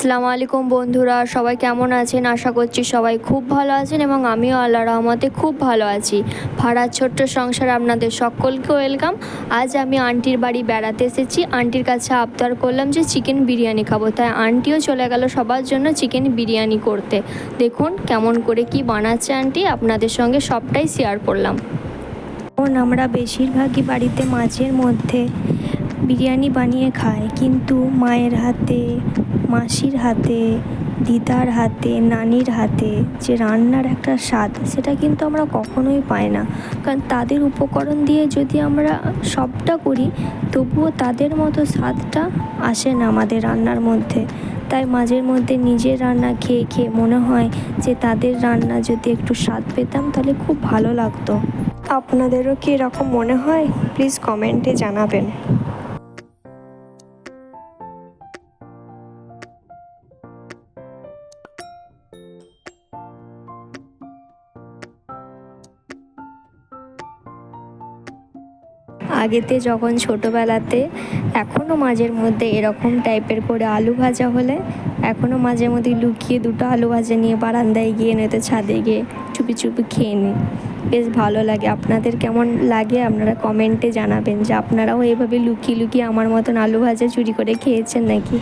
আসসালামু আলাইকুম বন্ধুরা, সবাই কেমন আছেন? আশা করছি সবাই খুব ভালো আছেন এবং আমিও আল্লাহ রহমতে খুব ভালো আছি। ভাড়ার ছোট্ট সংসারে আপনাদের সকলকে ওয়েলকাম। আজ আমি আন্টির বাড়ি বেড়াতে এসেছি। আন্টির কাছে আবদার করলাম যে চিকেন বিরিয়ানি খাব। তাই আন্টিও চলে গেল সবার জন্য চিকেন বিরিয়ানি করতে। দেখুন কেমন করে কি বানাচ্ছে আন্টি। আপনাদের সঙ্গে সবটাই শেয়ার করলাম। এখন আমরা বেশিরভাগই বাড়িতে মাঝের মধ্যে বিরিয়ানি বানিয়ে খাই। কিন্তু মায়ের হাতে মাসির হাতে, দিদার হাতে, নানির হাতে যে রান্নার একটা স্বাদ, সেটা কিন্তু আমরা কখনোই পাই না। কারণ তাদের উপকরণ দিয়ে যদি আমরা সবটা করি, তবুও তাদের মতো স্বাদটা আসে না আমাদের রান্নার মধ্যে। তাই মাঝের মধ্যে নিজের রান্না খেয়ে খেয়ে মনে হয় যে তাদের রান্না যদি একটু স্বাদ পেতাম, তাহলে খুব ভালো লাগতো। আপনাদেরও কি এরকম মনে হয়? প্লিজ কমেন্টে জানাবেন। আগেতে যখন ছোটোবেলাতে এখনও মাঝের মধ্যে এরকম টাইপের করে আলু ভাজা হলে এখনও মাঝে মধ্যে লুকিয়ে দুটো আলু ভাজা নিয়ে বারান্দায় গিয়ে নয়তো ছাদে গিয়ে চুপি চুপি খেয়ে নিই। বেশ ভালো লাগে। আপনাদের কেমন লাগে? আপনারা কমেন্টে জানাবেন যে আপনারাও এভাবে লুকিয়ে লুকিয়ে আমার মতন আলু ভাজা চুরি করে খেয়েছেন নাকি?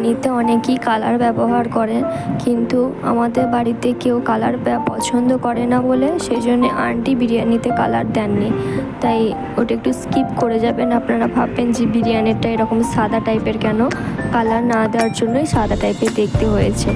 বিরিয়ানিতে অনেকেই কালার ব্যবহার করেন, কিন্তু আমাদের বাড়িতে কেউ কালার পছন্দ করে না বলে সেই জন্যে আন্টি বিরিয়ানিতে কালার দেননি। তাই ওটা একটু স্কিপ করে যাবেন। আপনারা ভাববেন যে বিরিয়ানিটা এরকম সাদা টাইপের কেন? কালার না দেওয়ার জন্যই সাদা টাইপের দেখতে হয়েছে।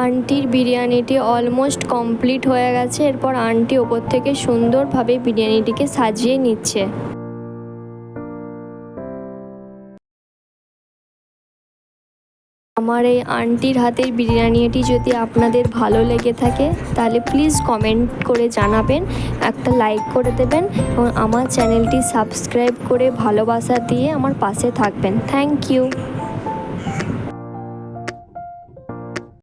আন্টির বিরিয়ানিটি অলমোস্ট কমপ্লিট হয়ে গেছে। এরপর আন্টি ওপর থেকে সুন্দরভাবে বিরিয়ানিটিকে সাজিয়ে নিচ্ছে। আমার এই আন্টির হাতের বিরিয়ানিটি যদি আপনাদের ভালো লেগে থাকে, তাহলে প্লিজ কমেন্ট করে জানাবেন, একটা লাইক করে দেবেন, এবং আমার চ্যানেলটি সাবস্ক্রাইব করে ভালোবাসা দিয়ে আমার পাশে থাকবেন। Thank you